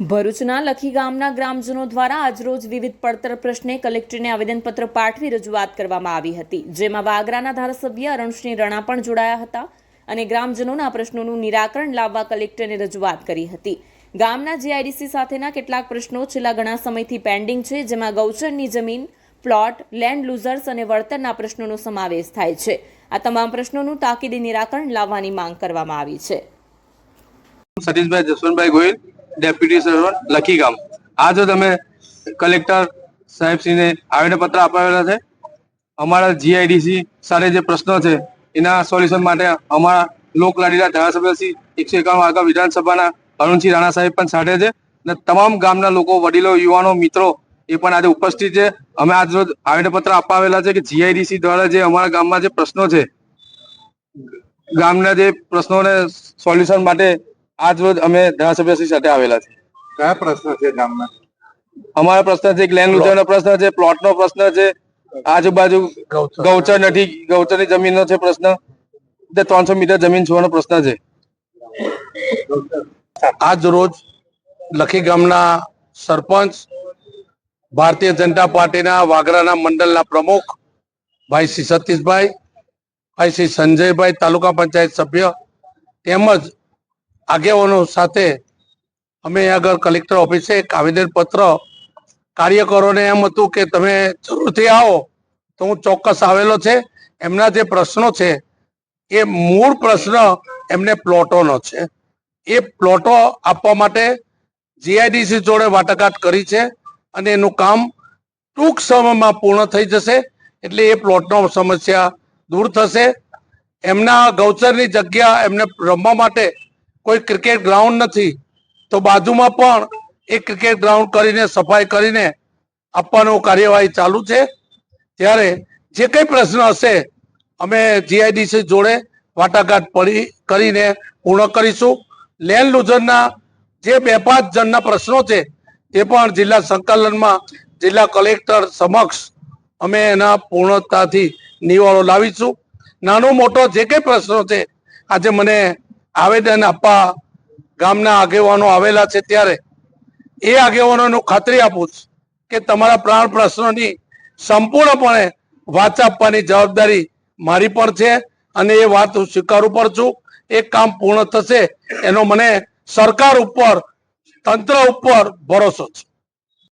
ભરૂચના લખી ગામના ગ્રામજનો દ્વારા આજરોજ વિવિધ પડતર પ્રશ્ને કલેક્ટરને આવેદનપત્ર પાઠવી રજૂઆત કરવામાં આવી હતી, જેમાં વાગરાના ધારાસભ્ય અરુણસિંહ રણા પણ જોડાયા હતા અને ગ્રામજનોના પ્રશ્નોનું નિરાકરણ લાવવા કલેક્ટરને રજૂઆત કરી હતી. ગામના જીઆઈડીસી સાથેના કેટલાક પ્રશ્નો છેલ્લા ઘણા સમયથી પેન્ડિંગ છે, જેમાં ગૌચરની જમીન, પ્લોટ, લેન્ડ લૂઝર્સ અને વળતરના પ્રશ્નોનો સમાવેશ થાય છે. આ તમામ પ્રશ્નોનું તાકીદે નિરાકરણ લાવવાની માંગ કરવામાં આવી છે. સતીશભાઈ જસવંતભાઈ ગોહિલ ડેપ્યુટી સર્વર લખી ગામ. જો તમે કલેક્ટર સાહેબશ્રીને આવેદનપત્ર અપાવેલા છે, અમારા જીઆઈડીસી સાથે જે પ્રશ્નો છે, એના સોલ્યુશન માટે અમારા લોકલાડીના ધારાસભ્ય શ્રી એકસો એકાણું આગળ વિધાનસભાના અરુણસિંહ રાણા સાહેબ પણ સાથે છે અને તમામ ગામના લોકો, વડીલો, યુવાનો, મિત્રો એ પણ આજે ઉપસ્થિત છે. અમે આજ રોજ આવેદનપત્ર અપાવેલા છે કે જીઆઈડીસી દ્વારા જે અમારા ગામમાં જે પ્રશ્નો છે, ગામના જે પ્રશ્નોને સોલ્યુશન માટે આજ રોજ અમે ધારાસભ્યશ્રી સાથે આવેલા છે કયા પ્રશ્ન છે ગામના? અમારા પ્રશ્ન છે એક લેન્ડ નો પ્રશ્ન છે પ્લોટ નો પ્રશ્ન છે આજુબાજુ ગૌચર. ગૌચર નથી. ગૌચરની જમીનનો છે પ્રશ્ન. તે ત્રણસો મીટર જમીન છોડવાનો પ્રશ્ન છે. આજ રોજ લખી ગામના સરપંચ ભારતીય જનતા પાર્ટીના વાગરાના મંડળના પ્રમુખ ભાઈ શ્રી સતીશભાઈ ભાઈ શ્રી સંજયભાઈ તાલુકા પંચાયત સભ્ય તેમજ આગેવાનો સાથે અમે આગળ કલેક્ટર ઓફિસે એક આવેદન કાર્યકરોને એમ હતું કે તમે જરૂરથી આવો તો હું ચોક્કસ આવેલો છે. એમના જે પ્રશ્નો છે એ મૂળ પ્રશ્ન એમને પ્લોટોનો છે. એ પ્લોટો આપવા માટે જીઆઈડીસી જોડે વાટાઘાટ કરી છે અને એનું કામ ટૂંક સમયમાં પૂર્ણ થઈ જશે એટલે એ પ્લોટનો સમસ્યા દૂર થશે. એમના ગૌચરની જગ્યા એમને રમવા માટે કોઈ ક્રિકેટ ગ્રાઉન્ડ નથી, તો બાજુમાં પણ એ ક્રિકેટ ગ્રાઉન્ડ કરીને, સફાઈ કરીને આપવાનું કાર્યવાહી ચાલુ છે. ત્યારે જે કંઈ પ્રશ્ન હશે, અમે જીઆઈડીસી જોડે વાટાઘાટ પડી, કરીને પૂર્ણ કરીશું. લેન્ડ લુઝરના જે બે પાંચ જણના પ્રશ્નો છે, એ પણ જિલ્લા સંકલનમાં જિલ્લા કલેક્ટર સમક્ષ અમે એના પૂર્ણતાથી નિવાળો લાવીશું. નાનો મોટો જે કંઈ પ્રશ્નો છે, આજે મને આવેદન આપવા ગામના આગેવાનો આવેલા છે ત્યારે એ આગેવાનોનું ખાતરી આપું છું કે તમારા પ્રાણ પ્રશ્નોની સંપૂર્ણપણે વાત આપવાની જવાબદારી મારી પણ છે અને એ વાત હું સ્વીકારું પણ છું. એ કામ પૂર્ણ થશે એનો મને સરકાર ઉપર, તંત્ર ઉપર ભરોસો છે.